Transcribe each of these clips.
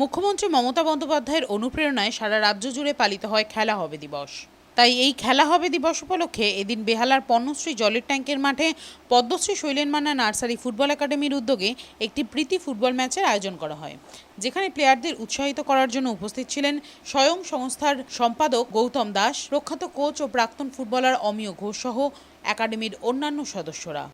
মুখ্যমন্ত্রী মমতা বন্দ্যোপাধ্যায়ের অনুপ্রেরণায় সারা রাজ্য জুড়ে পালিত হয় খেলা হবে দিবস। তাই এই খেলা হবে দিবস উপলক্ষে এদিন বেহালার পণ্যশ্রী জলের ট্যাঙ্কের মাঠে পদ্মশ্রী শৈলেন মান্না নার্সারি ফুটবল একাডেমির উদ্যোগে একটি প্রীতি ফুটবল ম্যাচের আয়োজন করা হয়, যেখানে প্লেয়ারদের উৎসাহিত করার জন্য উপস্থিত ছিলেন স্বয়ং সংস্থার সম্পাদক গৌতম দাস, প্রখ্যাত কোচ ও প্রাক্তন ফুটবলার অমিয় ঘোষ সহ একাডেমির অন্যান্য সদস্যরা।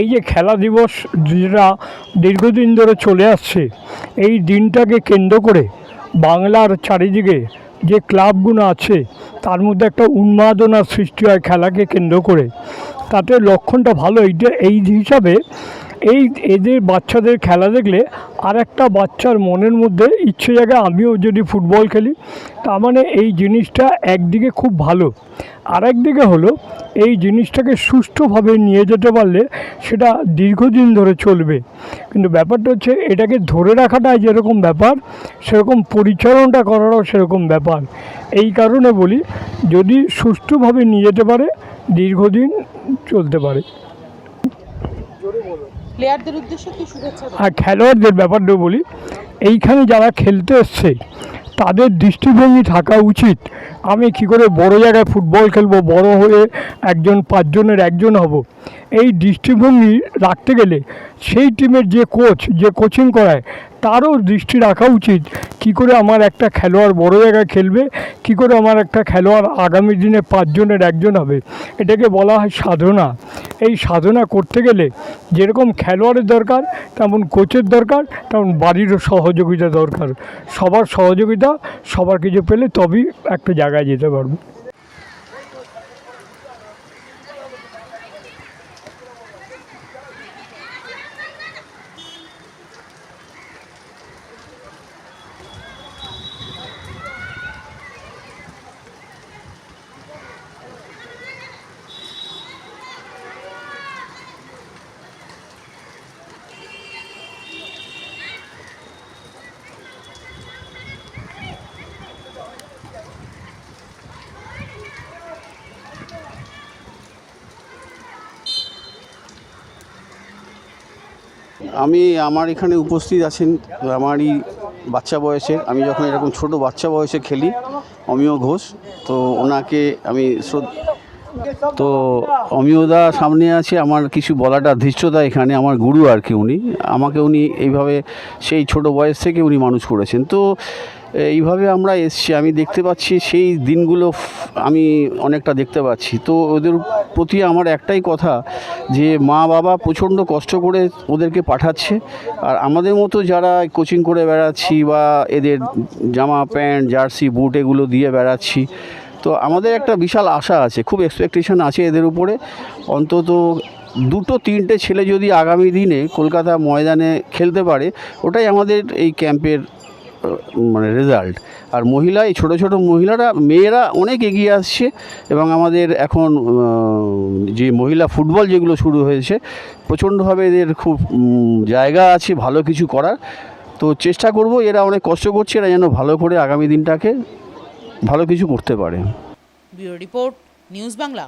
এই যে খেলা দিবস যেটা দীর্ঘদিন ধরে চলে আসছে, এই দিনটাকে কেন্দ্র করে বাংলার চারিদিকে যে ক্লাবগুলো আছে, তার মধ্যে একটা উন্মাদনার সৃষ্টি হয় খেলাকে কেন্দ্র করে। তাতে লক্ষণটা ভালো এইটা এই হিসাবে এই এদের বাচ্চাদের খেলা দেখলে আর একটা বাচ্চার মনের মধ্যে ইচ্ছে জাগে, আমিও যদি ফুটবল খেলি, তার মানে এই জিনিসটা একদিকে খুব ভালো। আর একদিকে হলো, এই জিনিসটাকে সুষ্ঠুভাবে নিয়ে যেতে পারলে সেটা দীর্ঘদিন ধরে চলবে। কিন্তু ব্যাপারটা হচ্ছে, এটাকে ধরে রাখাটা যেরকম ব্যাপার, সেরকম পরিচালনাটা করারও সেরকম ব্যাপার। এই কারণে বলি, যদি সুষ্ঠুভাবে নিয়ে যেতে পারে, দীর্ঘদিন চলতে পারে। প্লেয়ারদের উদ্দেশ্যে কি শুভেচ্ছা আর খেলোয়াড়দের ব্যাপারটা বলি, এইখানে যারা খেলতে এসছে, তাদের দৃষ্টিভঙ্গি থাকা উচিত। আমি কি করে বড় জায়গায় ফুটবল খেলব, বড় হয়ে একজন, পাঁচজনের একজন হব? এই দৃষ্টিভঙ্গি রাখতে গেলে সেই টিমের যে কোচ যে কোচিং করায় তারও দৃষ্টি রাখা উচিত। কি করে আমার একটা খেলোয়াড় বড় জায়গায় খেলবে? কি করে আমার একটা খেলোয়াড় আগামী দিনে পাঁচজনের একজন হবে? এটাকে বলা হয় সাধনা। এই সাধনা করতে গেলে যেরকম খেলোয়াড়ের দরকার, তেমন কোচের দরকার, তেমন বাড়িরও সহযোগিতা দরকার। সবার সহযোগিতা, সবার কিছু পেলে তবেই একটা জায়গায় যেতে পারব। আমি, আমার এখানে উপস্থিত আছেন আমারই বাচ্চা বয়সের, আমি যখন এরকম ছোট বাচ্চা বয়সে খেলি, অমিয় ঘোষ, তো ওনাকে আমি তো অমিয়দা সামনে আছে, আমার কিছু বলাটা ধৃষ্টতা এখানে আমার গুরু আর কি উনি। আমাকে উনি এইভাবে সেই ছোট বয়স থেকে উনি মানুষ করেছেন। তো এইভাবে আমরা এসছি, আমি দেখতে পাচ্ছি সেই দিনগুলো আমি অনেকটা দেখতে পাচ্ছি। তো ওদের প্রতি আমার একটাই কথা যে মা বাবা প্রচণ্ড কষ্ট করে ওদেরকে পাঠাচ্ছে। আর আমাদের মতো যারা কোচিং করে বেড়াচ্ছি বা এদের জামা প্যান্ট, জার্সি, বুট এগুলো দিয়ে বেড়াচ্ছি তো আমাদের একটা বিশাল আশা আছে, খুব এক্সপেকটেশন আছে এদের উপরে। অন্তত দুটো তিনটে ছেলে যদি আগামী দিনে কলকাতা ময়দানে খেলতে পারে, ওটাই আমাদের এই ক্যাম্পের মানে রেজাল্ট আর মহিলা, এই ছোটো ছোটো মহিলারা, মেয়েরা অনেক এগিয়ে আসছে এবং আমাদের এখন যে মহিলা ফুটবল যেগুলো শুরু হয়েছে, প্রচণ্ডভাবে এদের খুব জায়গা আছে, ভালো কিছু করার। তো চেষ্টা করব, এরা অনেক কষ্ট করছে, এরা যেন ভালো করে আগামী দিনটাকে ভালো কিছু করতে পারে। Bureau report news Bangla.